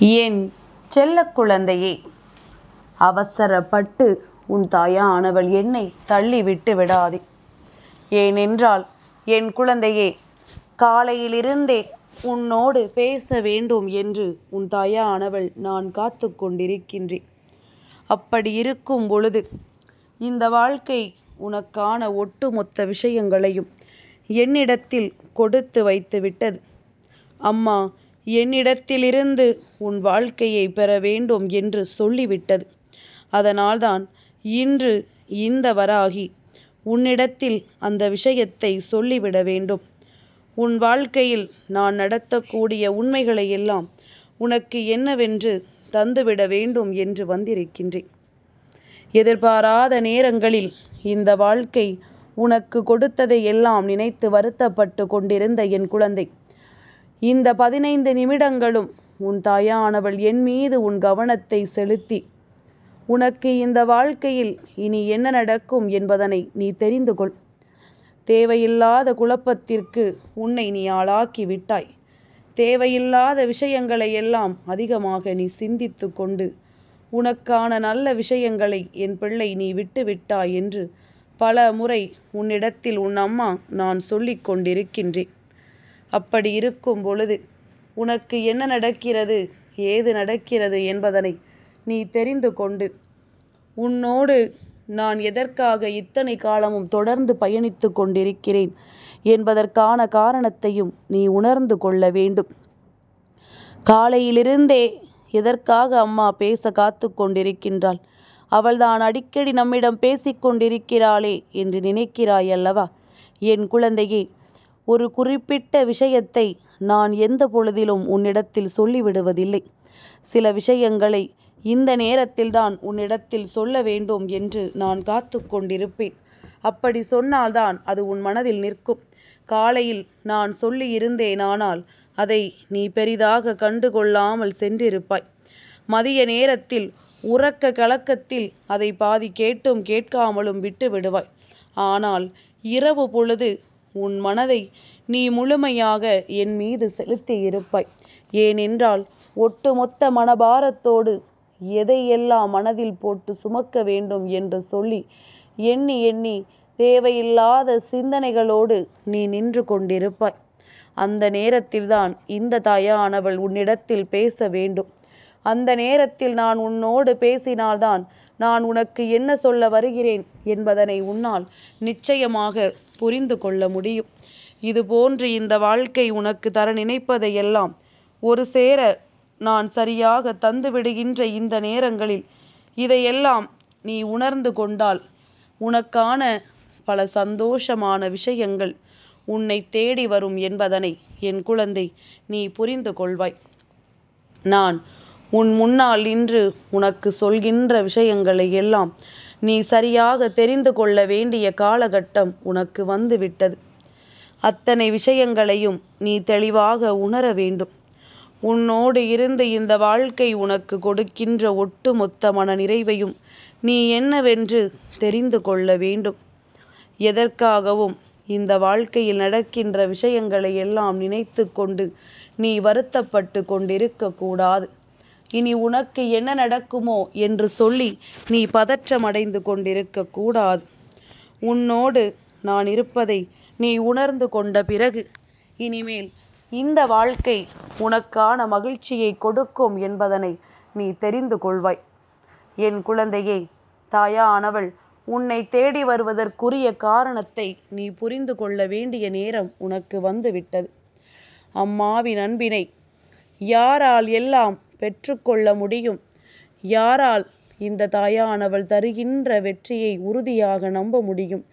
என் செல்ல குழந்தையே? அவசரப்பட்டு உன் தாயானவள் என்னை தள்ளிவிட்டு விடாதே. ஏனென்றால் என் குழந்தையே காலையிலிருந்தே உன்னோடு பேச வேண்டும் என்று உன் தாயானவள் நான் காத்து கொண்டிருக்கின்றேன். அப்படி இருக்கும் பொழுது இந்த வாழ்க்கை உனக்கான ஒட்டுமொத்த விஷயங்களையும் என்னிடத்தில் கொடுத்து வைத்து விட்டது அம்மா என்னிடத்திலிருந்து உன் வாழ்க்கையை பெற வேண்டும் என்று சொல்லிவிட்டது. அதனால்தான் இன்று இந்த வராகி உன்னிடத்தில் அந்த விஷயத்தை சொல்லிவிட வேண்டும். உன் வாழ்க்கையில் நான் நடத்தக்கூடிய உண்மைகளை எல்லாம் உனக்கு என்னவென்று தந்துவிட வேண்டும் என்று வந்திருக்கின்றேன். எதிர்பாராத நேரங்களில் இந்த வாழ்க்கை உனக்கு கொடுத்ததை எல்லாம் நினைத்து வருத்தப்பட்டு கொண்டிருந்த என் குழந்தை இந்த பதினைந்து நிமிடங்களும் உன் தாயானவள் என் மீது உன் கவனத்தை செலுத்தி. உனக்கு இந்த வாழ்க்கையில் இனி என்ன நடக்கும் என்பதனை நீ தெரிந்து கொள். தேவையில்லாத குழப்பத்திற்கு உன்னை நீ ஆளாக்கி விட்டாய். தேவையில்லாத விஷயங்களை எல்லாம் அதிகமாக நீ சிந்தித்து கொண்டு உனக்கான நல்ல விஷயங்களை என் பிள்ளை நீ விட்டு விட்டாய் என்று பல முறை உன்னிடத்தில் உன் அம்மா நான் சொல்லிக் கொண்டிருக்கின்றேன். அப்படி இருக்கும் பொழுது உனக்கு என்ன நடக்கிறது? ஏது நடக்கிறது என்பதனை நீ தெரிந்து கொண்டு உன்னோடு நான் எதற்காக இத்தனை காலமும் தொடர்ந்து பயணித்து கொண்டிருக்கிறேன் என்பதற்கான காரணத்தையும் நீ உணர்ந்து கொள்ள வேண்டும். காலையிலிருந்தே எதற்காக அம்மா பேச காத்து கொண்டிருக்கின்றாள்? அவள்தான் அடிக்கடி நம்மிடம் பேசிக்கொண்டிருக்கிறாளே என்று நினைக்கிறாய் அல்லவா? என் குழந்தையே ஒரு குறிப்பிட்ட விஷயத்தை நான் எந்த பொழுதிலும் உன்னிடத்தில் சொல்லிவிடுவதில்லை. சில விஷயங்களை இந்த நேரத்தில்தான் உன்னிடத்தில் சொல்ல வேண்டும் என்று நான் காத்து கொண்டிருப்பேன். அப்படி சொன்னால்தான் அது உன் மனதில் நிற்கும். காலையில் நான் சொல்லியிருந்தேனானால் அதை நீ பெரிதாக கண்டுகொள்ளாமல் சென்றிருப்பாய். மதிய நேரத்தில் உறக்க கலக்கத்தில் அதை பாதி கேட்டும் கேட்காமலும் விட்டு விடுவாய் ஆனால் இரவு பொழுது உன் மனதை நீ முழுமையாக என் மீது செலுத்தி இருப்பாய் ஏனென்றால் ஒட்டுமொத்த மனபாரத்தோடு எதையெல்லாம் மனதில் போட்டு சுமக்க வேண்டும் என்று சொல்லி எண்ணி எண்ணி தேவையில்லாத சிந்தனைகளோடு நீ நின்று கொண்டிருப்பாய். அந்த நேரத்தில்தான் இந்த தாயானவள் உன்னிடத்தில் பேச வேண்டும். அந்த நேரத்தில் நான் உன்னோடு பேசினால்தான் நான் உனக்கு என்ன சொல்ல வருகிறேன் என்பதனை உன்னால் நிச்சயமாக புரிந்து கொள்ள முடியும். இது போன்று இந்த வாழ்க்கை உனக்கு தர நினைப்பதையெல்லாம் ஒரு சேர நான் சரியாக தந்துவிடுகின்ற இந்த நேரங்களில் இதையெல்லாம் நீ உணர்ந்து கொண்டால் உனக்கான பல சந்தோஷமான விஷயங்கள் உன்னை தேடி வரும் என்பதனை என் குழந்தை நீ புரிந்து கொள்வாய். நான் உன் முன்னால் நின்று உனக்கு சொல்கின்ற விஷயங்களை எல்லாம் நீ சரியாக தெரிந்து கொள்ள வேண்டிய காலகட்டம் உனக்கு வந்துவிட்டது. அத்தனை விஷயங்களையும் நீ தெளிவாக உணர வேண்டும். உன்னோடு இருந்து இந்த வாழ்க்கை உனக்கு கொடுக்கின்ற ஒட்டுமொத்த மன நிறைவையும் நீ என்னவென்று தெரிந்து கொள்ள வேண்டும். எதற்காகவும் இந்த வாழ்க்கையில் நடக்கின்ற விஷயங்களை எல்லாம் நினைத்து கொண்டு நீ வருத்தப்பட்டு கொண்டிருக்கக்கூடாது இனி உனக்கு என்ன நடக்குமோ என்று சொல்லி நீ பதற்றமடைந்து கொண்டிருக்க கூடாது. உன்னோடு நான் இருப்பதை நீ உணர்ந்து கொண்ட பிறகு இனிமேல் இந்த வாழ்க்கை உனக்கான மகிழ்ச்சியை கொடுக்கும் என்பதனை நீ தெரிந்து கொள்வாய். என் குழந்தையே தாயானவள் உன்னை தேடி வருவதற்குரிய காரணத்தை நீ புரிந்து கொள்ள வேண்டிய நேரம் உனக்கு வந்துவிட்டது. அம்மாவின் அன்பினை யாரால் எல்லாம் பெற்றுக்கொள்ள முடியும். யாரால் இந்த தாயானவள் தருகின்ற வெற்றியை உறுதியாக நம்ப முடியும்?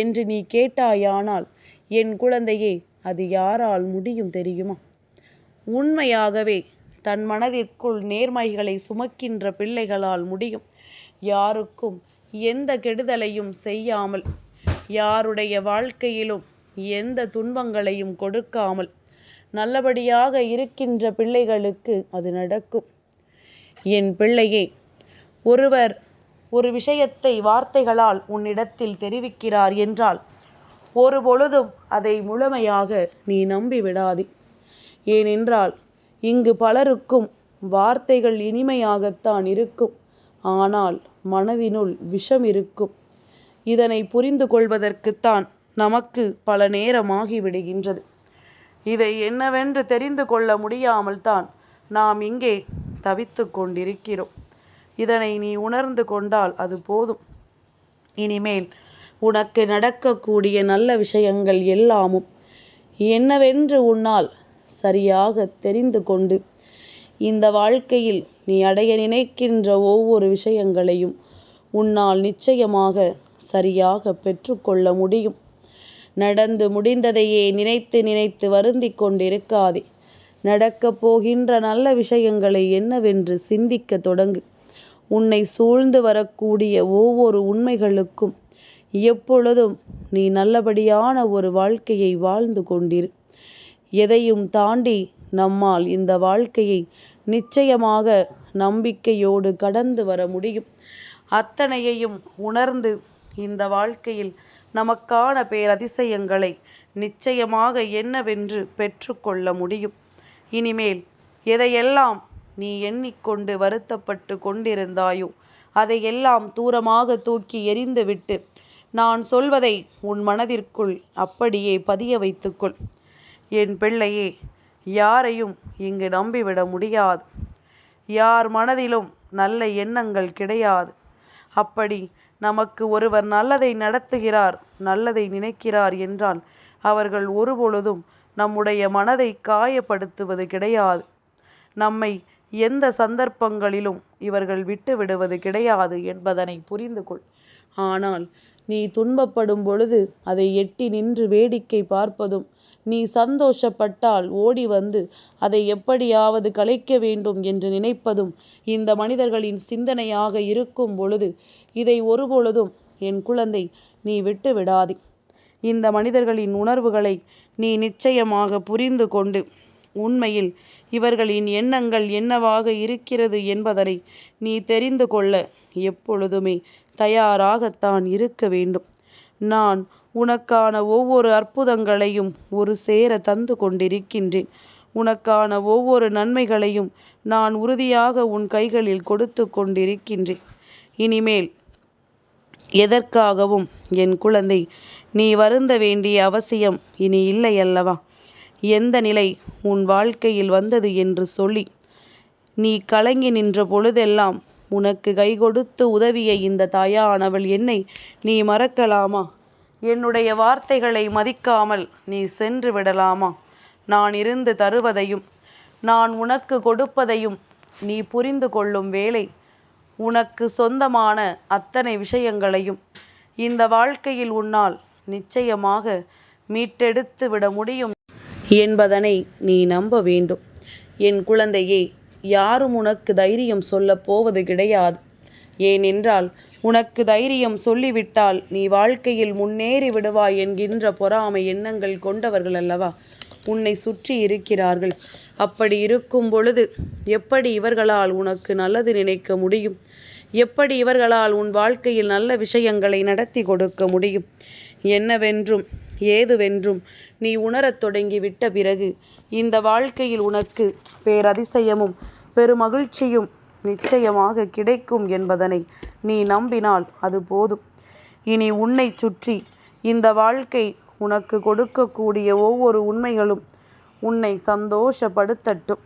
என்று நீ கேட்டாயானால் என் குழந்தையே அது யாரால் முடியும் தெரியுமா? உண்மையாகவே தன் மனதிற்குள் நேர்மைகளை சுமக்கின்ற பிள்ளைகளால் முடியும். யாருக்கும் எந்த கெடுதலையும் செய்யாமல் யாருடைய வாழ்க்கையிலும் எந்த துன்பங்களையும் கொடுக்காமல் நல்லபடியாக இருக்கின்ற பிள்ளைகளுக்கு அது நடக்கும். என் பிள்ளையே ஒருவர் ஒரு விஷயத்தை வார்த்தைகளால் உன்னிடத்தில் தெரிவிக்கிறார் என்றால் ஒரு பொழுதும் அதை முழுமையாக நீ நம்பி விடாதே ஏனென்றால் இங்கு பலருக்கும் வார்த்தைகள் இனிமையாகத்தான் இருக்கும். ஆனால் மனதினுள் விஷம் இருக்கும். இதனை புரிந்து கொள்வதற்குத்தான் நமக்கு பல நேரமாகிவிடுகின்றது. இதை என்னவென்று தெரிந்து கொள்ள முடியாமல் தான் நாம் இங்கே தவித்து கொண்டிருக்கிறோம். இதனை நீ உணர்ந்து கொண்டால் அது போதும். இனிமேல் உனக்கு நடக்கக்கூடிய நல்ல விஷயங்கள் எல்லாமும் என்னவென்று உன்னால் சரியாக தெரிந்து கொண்டு இந்த வாழ்க்கையில் நீ அடைய நினைக்கின்ற ஒவ்வொரு விஷயங்களையும் உன்னால் நிச்சயமாக சரியாக பெற்றுக்கொள்ள முடியும். நடந்து முடிந்ததையே நினைத்து நினைத்து வருந்தி கொண்டிருக்காதே. நடக்கப் போகின்ற நல்ல விஷயங்களை என்னவென்று சிந்திக்க தொடங்கு. உன்னை சூழ்ந்து வரக்கூடிய ஒவ்வொரு உண்மைகளுக்கும் எப்பொழுதும் நீ நல்லபடியான ஒரு வாழ்க்கையை வாழ்ந்து கொண்டிரு. எதையும் தாண்டி நம்மால் இந்த வாழ்க்கையை நிச்சயமாக நம்பிக்கையோடு கடந்து வர முடியும். அத்தனையையும் உணர்ந்து இந்த வாழ்க்கையில் நமக்கான பேரதிசயங்களை நிச்சயமாக என்னவென்று பெற்றுக்கொள்ள முடியும். இனிமேல் எதையெல்லாம் நீ எண்ணிக்கொண்டு வருத்தப்பட்டு கொண்டிருந்தாயோ அதையெல்லாம் தூரமாக தூக்கி எறிந்துவிட்டு நான் சொல்வதை உன் மனதிற்குள் அப்படியே பதிய வைத்துக்கொள். என் பிள்ளையே யாரையும் இங்கு நம்பிவிட முடியாது. யார் மனதிலும் நல்ல எண்ணங்கள் கிடையாது. அப்படி நமக்கு ஒருவர் நல்லதை நடத்துகிறார் நல்லதை நினைக்கிறார் என்றால் அவர்கள் ஒருபொழுதும் நம்முடைய மனதை காயப்படுத்துவது கிடையாது. நம்மை எந்த சந்தர்ப்பங்களிலும் இவர்கள் விட்டு விடுவது கிடையாது என்பதனை புரிந்து கொள் ஆனால் நீ துன்பப்படும் பொழுது அதை எட்டி நின்று வேடிக்கை பார்ப்பதும் நீ சந்தோஷப்பட்டால் ஓடி வந்து அதை எப்படியாவது கலைக்க வேண்டும் என்று நினைப்பதும் இந்த மனிதர்களின் சிந்தனையாக இருக்கும் பொழுது இதை ஒருபொழுதும் என் குழந்தை நீ விட்டு விடாதே. இந்த மனிதர்களின் உணர்வுகளை நீ நிச்சயமாக புரிந்து கொண்டு உண்மையில் இவர்களின் எண்ணங்கள் என்னவாக இருக்கிறது என்பதனை நீ தெரிந்து கொள்ள எப்பொழுதுமே தயாராகத்தான் இருக்க வேண்டும். நான் உனக்கான ஒவ்வொரு அற்புதங்களையும் ஒரு சேர தந்து கொண்டிருக்கின்றேன். உனக்கான ஒவ்வொரு நன்மைகளையும் நான் உறுதியாக உன் கைகளில் கொடுத்து கொண்டிருக்கின்றேன். இனிமேல் எதற்காகவும் என் குழந்தை நீ வருந்த வேண்டிய அவசியம் இனி இல்லை அல்லவா எந்த நிலை உன் வாழ்க்கையில் வந்தது என்று சொல்லி நீ கலங்கி நின்ற பொழுதெல்லாம் உனக்கு கை கொடுத்து உதவிய இந்த தாயானவள் என்னை நீ மறக்கலாமா? என்னுடைய வார்த்தைகளை மதிக்காமல் நீ சென்று விடலாமா? நான் இருந்து தருவதையும் நான் உனக்கு கொடுப்பதையும் நீ புரிந்து கொள்ளும் வேளை உனக்கு சொந்தமான அத்தனை விஷயங்களையும் இந்த வாழ்க்கையில் உன்னால் நிச்சயமாக மீட்டெடுத்து விட முடியும் என்பதனை நீ நம்ப வேண்டும். என் குழந்தையே யாரும் உனக்கு தைரியம் சொல்லப் போவது கிடையாது. ஏனென்றால் உனக்கு தைரியம் சொல்லிவிட்டால் நீ வாழ்க்கையில் முன்னேறி விடுவாய் என்கின்ற பொறாமை எண்ணங்கள் கொண்டவர்கள் அல்லவா? உன்னை சுற்றி இருக்கிறார்கள். அப்படி இருக்கும் பொழுது எப்படி இவர்களால் உனக்கு நல்லது நினைக்க முடியும்? எப்படி இவர்களால் உன் வாழ்க்கையில் நல்ல விஷயங்களை நடத்தி கொடுக்க முடியும்? என்னவென்றும் ஏதுவென்றும் நீ உணரத் தொடங்கிவிட்ட பிறகு இந்த வாழ்க்கையில் உனக்கு பேரதிசயமும் பெருமகிழ்ச்சியும் நிச்சயமாக கிடைக்கும் என்பதனை நீ நம்பினால் அது போதும். இனி உன்னை சுற்றி இந்த வாழ்க்கை உனக்கு கொடுக்கக்கூடிய ஒவ்வொரு உண்மைகளும் உன்னை சந்தோஷப்படுத்தட்டும்.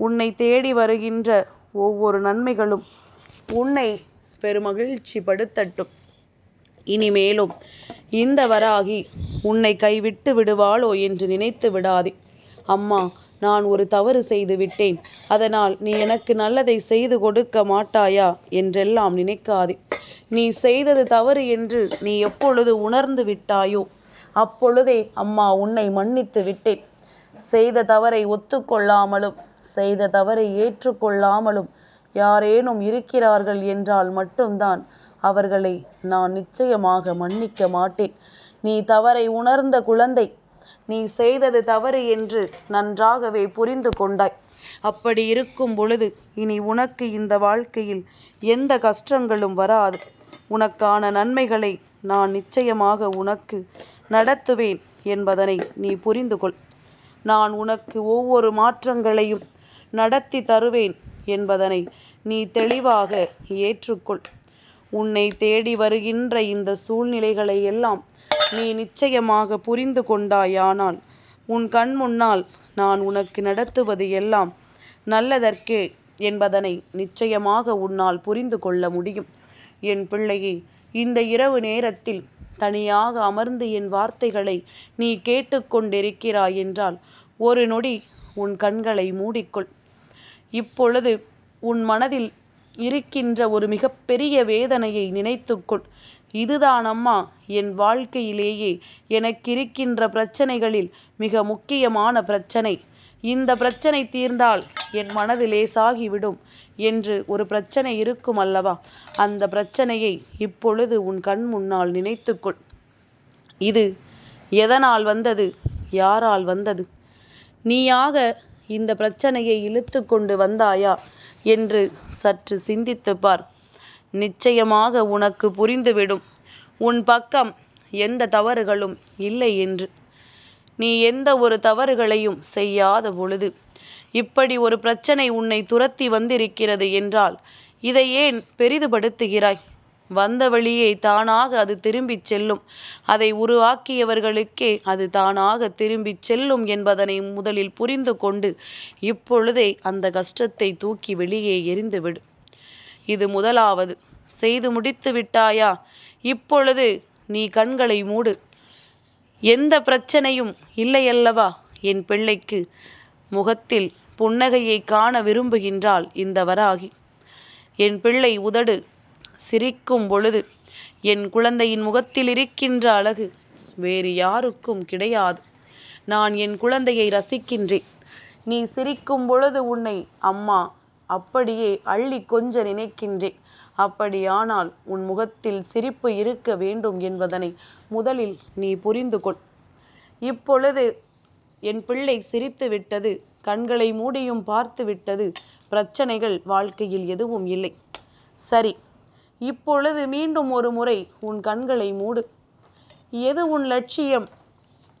உன்னை தேடி வருகின்ற ஒவ்வொரு நன்மைகளும் உன்னை பெருமகிழ்ச்சி படுத்தட்டும் இனிமேலும் இந்த வராகி உன்னை கைவிட்டு விடுவாளோ என்று நினைத்து விடாதே. அம்மா நான் ஒரு தவறு செய்து விட்டேன். அதனால் நீ எனக்கு நல்லதை செய்து கொடுக்க மாட்டாயா? என்றெல்லாம் நினைக்காதே. நீ செய்தது தவறு என்று நீ எப்பொழுது உணர்ந்து விட்டாயோ? அப்பொழுதே அம்மா உன்னை மன்னித்து விட்டேன். செய்த தவறை ஒத்துக்கொள்ளாமலும் செய்த தவறை ஏற்றுக்கொள்ளாமலும் யாரேனும் இருக்கிறார்கள் என்றால் மட்டும்தான் அவர்களை நான் நிச்சயமாக மன்னிக்க மாட்டேன். நீ தவறை உணர்ந்த குழந்தை நீ செய்தது தவறு என்று நன்றாகவே புரிந்து கொண்டாய். அப்படி இருக்கும் பொழுது இனி உனக்கு இந்த வாழ்க்கையில் எந்த கஷ்டங்களும் வராது. உனக்கான நன்மைகளை நான் நிச்சயமாக உனக்கு நடத்துவேன் என்பதனை நீ புரிந்து கொள். நான் உனக்கு ஒவ்வொரு மாற்றங்களையும் நடத்தி தருவேன் என்பதனை நீ தெளிவாக ஏற்றுக்கொள். உன்னை தேடி வருகின்ற இந்த சூழ்நிலைகளை எல்லாம் நீ நிச்சயமாக புரிந்து கொண்டாயானால் உன் கண் முன்னால் நான் உனக்கு நடத்துவது எல்லாம் நல்லதற்கே என்பதனை நிச்சயமாக உன்னால் புரிந்து கொள்ள முடியும். என் பிள்ளையே இந்த இரவு நேரத்தில் தனியாக அமர்ந்து என் வார்த்தைகளை நீ கேட்டுக்கொண்டிருக்கிறாய் என்றால் ஒரு நொடி உன் கண்களை மூடிக்கொள். இப்பொழுது உன் மனதில் இருக்கின்ற ஒரு மிகப்பெரிய வேதனையை நினைத்துக்கொள். இதுதான் அம்மா என் வாழ்க்கையிலேயே எனக்கிருக்கின்ற பிரச்சனைகளில் மிக முக்கியமான பிரச்சனை. இந்த பிரச்சனை தீர்ந்தால் என் மனது லேசாகிவிடும் என்று ஒரு பிரச்சனை இருக்கும் அல்லவா? அந்த பிரச்சனையை இப்பொழுது உன் கண் முன்னால் நினைத்துக்கொள். இது எதனால் வந்தது? யாரால் வந்தது? நீயாக இந்த பிரச்சனையை இழுத்து கொண்டு வந்தாயா? என்று சற்று சிந்தித்து பார். நிச்சயமாக உனக்கு புரிந்துவிடும். உன் பக்கம் எந்த தவறுகளும் இல்லை என்று. நீ எந்த ஒரு தவறுகளையும் செய்யாத பொழுது இப்படி ஒரு பிரச்சனை உன்னை துரத்தி வந்திருக்கிறது என்றால் இதை ஏன் பெரிதுபடுத்துகிறாய்? வந்த வழியே தானாக அது திரும்பிச் செல்லும். அதை உருவாக்கியவர்களுக்கே அது தானாக திரும்பிச் செல்லும் என்பதனை முதலில் புரிந்து கொண்டு இப்பொழுதே அந்த கஷ்டத்தை தூக்கி வெளியே எரிந்துவிடு இது முதலாவது. செய்து முடித்து விட்டாயா? இப்பொழுது நீ கண்களை மூடு. எந்த பிரச்சனையும் இல்லையல்லவா என் பிள்ளைக்கு முகத்தில் புன்னகையை காண விரும்புகின்றாள் இந்த வராகி. என் பிள்ளை உதடு சிரிக்கும் பொழுது என் குழந்தையின் முகத்தில் இருக்கின்ற அழகு வேறு யாருக்கும் கிடையாது. நான் என் குழந்தையை ரசிக்கின்றேன். நீ சிரிக்கும் பொழுது உன்னை அம்மா அப்படியே அள்ளி கொஞ்ச நினைக்கின்றேன். அப்படியானால் உன் முகத்தில் சிரிப்பு இருக்க வேண்டும் என்பதனை முதலில் நீ புரிந்து கொள். இப்பொழுது என் பிள்ளை சிரித்து விட்டது கண்களை மூடியும் பார்த்து விட்டது பிரச்சனைகள் வாழ்க்கையில் எதுவும் இல்லை. சரி இப்பொழுது மீண்டும் ஒரு முறை உன் கண்களை மூடு. எது உன் லட்சியம்?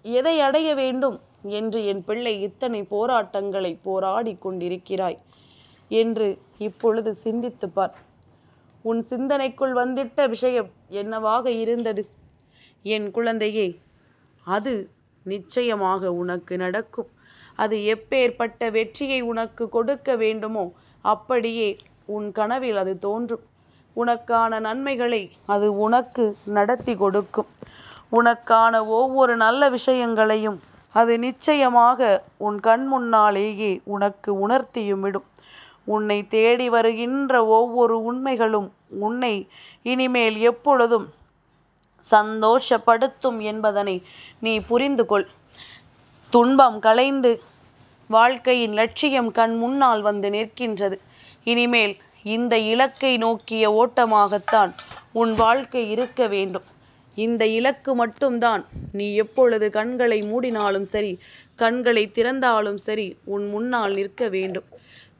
எதை அடைய வேண்டும்? என்று என் பிள்ளை இத்தனை போராட்டங்களை போராடி கொண்டிருக்கிறாய். என்று இப்பொழுது சிந்தித்து பார் உன் சிந்தனைக்குள் வந்திட்ட விஷயம் என்னவாக இருந்தது? என் குழந்தையே அது நிச்சயமாக உனக்கு நடக்கும். அது எப்பேற்பட்ட வெற்றியை உனக்கு கொடுக்க வேண்டுமோ அப்படியே உன் கனவில் அது தோன்றும். உனக்கான நன்மைகளை அது உனக்கு நடத்தி கொடுக்கும். உனக்கான ஒவ்வொரு நல்ல விஷயங்களையும் அது நிச்சயமாக உன் கண் முன்னாலேயே உனக்கு உணர்த்தியும் விடும். உன்னை தேடி வருகின்ற ஒவ்வொரு உண்மைகளும் உன்னை இனிமேல் எப்பொழுதும் சந்தோஷப்படுத்தும் என்பதனை நீ புரிந்து கொள். துன்பம் கலைந்து வாழ்க்கையின் லட்சியம் கண் முன்னால் வந்து நிற்கின்றது. இனிமேல் இந்த இலக்கை நோக்கிய ஓட்டமாகத்தான் உன் வாழ்க்கை இருக்க வேண்டும். இந்த இலக்கு மட்டும்தான் நீ எப்பொழுது கண்களை மூடினாலும் சரி கண்களை திறந்தாலும் சரி உன் முன்னால் நிற்க வேண்டும்.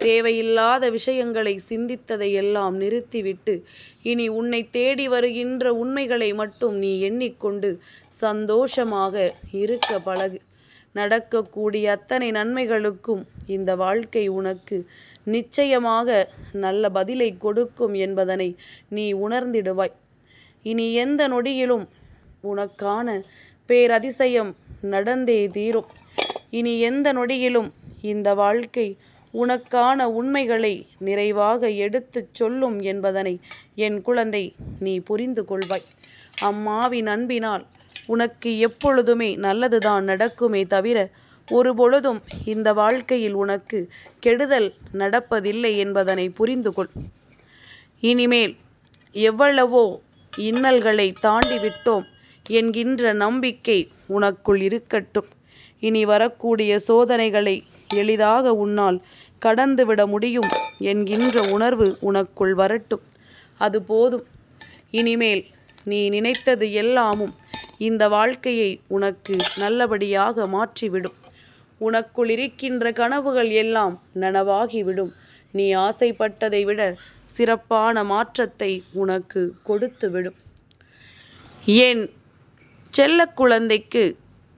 தேவையில்லாத விஷயங்களை சிந்தித்ததை எல்லாம் நிறுத்திவிட்டு இனி உன்னை தேடி வருகின்ற உண்மைகளை மட்டும் நீ எண்ணிக்கொண்டு சந்தோஷமாக இருக்க பழகு. நடக்கக்கூடிய அத்தனை நன்மைகளுக்கும் இந்த வாழ்க்கை உனக்கு நிச்சயமாக நல்ல பதிலை கொடுக்கும் என்பதனை நீ உணர்ந்திடுவாய். இனி எந்த நொடியிலும் உனக்கான பேரதிசயம் நடந்தே தீரும். இனி எந்த நொடியிலும் இந்த வாழ்க்கை உனக்கான உண்மைகளை நிறைவாக எடுத்துச் சொல்லும் என்பதனை என் குழந்தை நீ புரிந்து கொள்வாய். அம்மாவின் அன்பினால் உனக்கு எப்பொழுதுமே நல்லதுதான் நடக்குமே தவிர ஒரு பொழுதும் இந்த வாழ்க்கையில் உனக்கு கெடுதல் நடப்பதில்லை என்பதனை புரிந்து கொள். இனிமேல் எவ்வளவோ இன்னல்களை தாண்டி விட்டோம் என்கின்ற நம்பிக்கை உனக்குள் இருக்கட்டும். இனி வரக்கூடிய சோதனைகளை எளிதாக உன்னால் கடந்துவிட முடியும் என்கின்ற உணர்வு உனக்குள் வரட்டும். அது போதும். இனிமேல் நீ நினைத்தது எல்லாமும் இந்த வாழ்க்கையை உனக்கு நல்லபடியாக மாற்றிவிடும். உனக்குள் இருக்கின்ற கனவுகள் எல்லாம் நனவாகிவிடும். நீ ஆசைப்பட்டதை விட சிறப்பான மாற்றத்தை உனக்கு கொடுத்துவிடும். ஏன் செல்ல குழந்தைக்கு